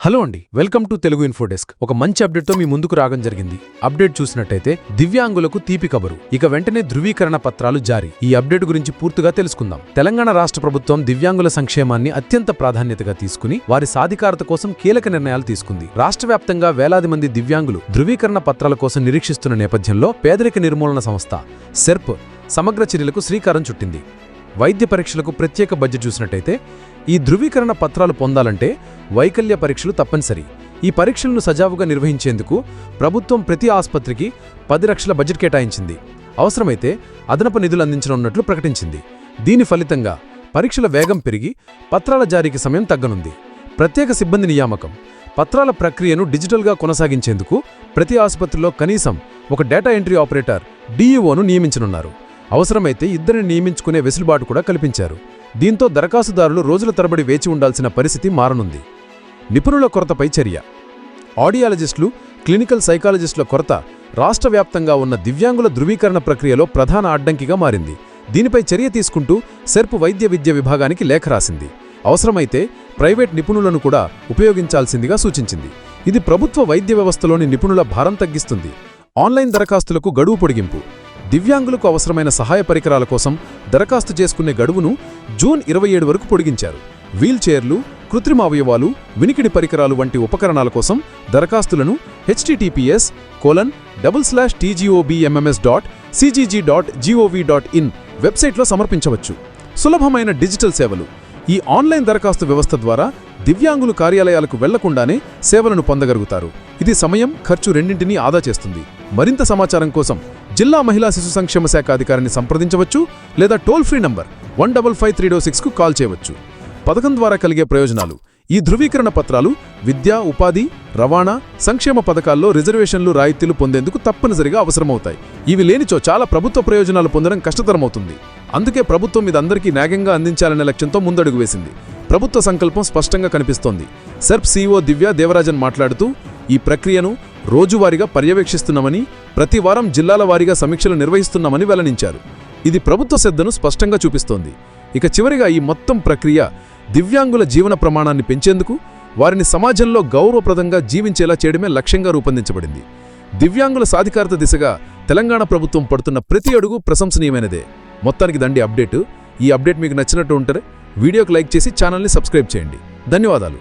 Hello అండి welcome to Telugu ఇన్ఫోడెస్క్. ఒక మంచి అప్డేట్తో మీ ముందుకు రావడం జరిగింది. అప్డేట్ చూసినట్టయితే దివ్యాంగులకు తీపి కబరు. ఇక వెంటనే ధృవీకరణ పత్రాలు జారీ. ఈ అప్డేట్ గురించి పూర్తిగా తెలుసుకుందాం. తెలంగాణ రాష్ట్ర ప్రభుత్వం దివ్యాంగుల సంక్షేమాన్ని అత్యంత ప్రాధాన్యతగా తీసుకుని వారి సాధికారత కోసం కీలక నిర్ణయాలు తీసుకుంది. రాష్ట్ర వేలాది మంది దివ్యాంగులు ధృవీకరణ పత్రాల కోసం నిరీక్షిస్తున్న నేపథ్యంలో పేదరిక నిర్మూలన సంస్థ సెర్ప్ సమగ్ర చర్యలకు శ్రీకారం చుట్టింది. వైద్య పరీక్షలకు ప్రత్యేక బడ్జెట్ చూసినట్టయితే ఈ ధృవీకరణ పత్రాలు పొందాలంటే వైకల్య పరీక్షలు తప్పనిసరి. ఈ పరీక్షలను సజావుగా నిర్వహించేందుకు ప్రభుత్వం ప్రతి ఆసుపత్రికి పది లక్షల బడ్జెట్ కేటాయించింది. అవసరమైతే అదనపు నిధులు అందించనున్నట్లు ప్రకటించింది. దీని ఫలితంగా పరీక్షల వేగం పెరిగి పత్రాల జారీకి సమయం తగ్గనుంది. ప్రత్యేక సిబ్బంది నియామకం. పత్రాల ప్రక్రియను డిజిటల్గా కొనసాగించేందుకు ప్రతి ఆసుపత్రిలో కనీసం ఒక డేటా ఎంట్రీ ఆపరేటర్ డీఈఓను నియమించనున్నారు. అవసరమైతే ఇద్దరిని నియమించుకునే వెసులుబాటు కూడా కల్పించారు. దీంతో దరఖాస్తుదారులు రోజుల తరబడి వేచి ఉండాల్సిన పరిస్థితి మారనుంది. నిపుణుల కొరతపై చర్య. ఆడియాలజిస్టులు క్లినికల్ సైకాలజిస్టుల కొరత రాష్ట్ర వ్యాప్తంగా ఉన్న దివ్యాంగుల ధృవీకరణ ప్రక్రియలో ప్రధాన అడ్డంకిగా మారింది. దీనిపై చర్య తీసుకుంటూ సెర్పు వైద్య విద్య విభాగానికి లేఖ రాసింది. అవసరమైతే ప్రైవేట్ నిపుణులను కూడా ఉపయోగించాల్సిందిగా సూచించింది. ఇది ప్రభుత్వ వైద్య వ్యవస్థలోని నిపుణుల భారం తగ్గిస్తుంది. ఆన్లైన్ దరఖాస్తులకు గడువు పొడిగింపు. దివ్యాంగులకు అవసరమైన సహాయ పరికరాల కోసం దరఖాస్తు చేసుకునే గడువును జూన్ ఇరవై ఏడు వరకు పొడిగించారు. వీల్చైర్లు కృత్రిమ అవయవాలు వినికిడి పరికరాలు వంటి ఉపకరణాల కోసం దరఖాస్తులను HTTPS colon double slash TGOBMMS dot CGG dot GOV dot in వెబ్సైట్లో సమర్పించవచ్చు. సులభమైన డిజిటల్ సేవలు. ఈ ఆన్లైన్ దరఖాస్తు వ్యవస్థ ద్వారా దివ్యాంగులు కార్యాలయాలకు వెళ్ళకుండానే సేవలను పొందగలుగుతారు. ఇది సమయం ఖర్చు రెండింటినీ ఆదా చేస్తుంది. మరింత సమాచారం కోసం జిల్లా మహిళా శిశు సంక్షేమ శాఖ అధికారిని సంప్రదించవచ్చు లేదా toll free number one double five three two సిక్స్కు call చేయవచ్చు. పథకం ద్వారా కలిగే ప్రయోజనాలు ఈ ధృవీకరణ పత్రాలు విద్య ఉపాధి రవాణా సంక్షేమ పథకాల్లో రిజర్వేషన్లు రాయితీలు పొందేందుకు తప్పనిసరిగా అవసరమవుతాయి. ఇవి లేనిచో చాలా ప్రభుత్వ ప్రయోజనాలు పొందడం కష్టతరమవుతుంది. అందుకే ప్రభుత్వం ఇది అందరికీ న్యాయంగా అందించాలనే లక్ష్యంతో ముందడుగు వేసింది. ప్రభుత్వ సంకల్పం స్పష్టంగా కనిపిస్తోంది. సెర్ప్ సీఈఓ దివ్య దేవరాజన్ మాట్లాడుతూ ఈ ప్రక్రియను రోజువారీగా పర్యవేక్షిస్తున్నామని ప్రతి వారం జిల్లాల వారీగా సమీక్షలు నిర్వహిస్తున్నామని వెల్లడించారు. ఇది ప్రభుత్వ శ్రద్ధను స్పష్టంగా చూపిస్తోంది. ఇక చివరిగా ఈ మొత్తం ప్రక్రియ దివ్యాంగుల జీవన ప్రమాణాన్ని పెంచేందుకు వారిని సమాజంలో గౌరవప్రదంగా జీవించేలా చేయడమే లక్ష్యంగా రూపొందించబడింది. దివ్యాంగుల సాధికారత దిశగా తెలంగాణ ప్రభుత్వం పడుతున్న ప్రతి అడుగు ప్రశంసనీయమైనదే. మొత్తానికి దండి అప్డేటు. ఈ అప్డేట్ మీకు నచ్చినట్టు ఉంటే వీడియోకి లైక్ చేసి ఛానల్ని సబ్స్క్రైబ్ చేయండి. ధన్యవాదాలు.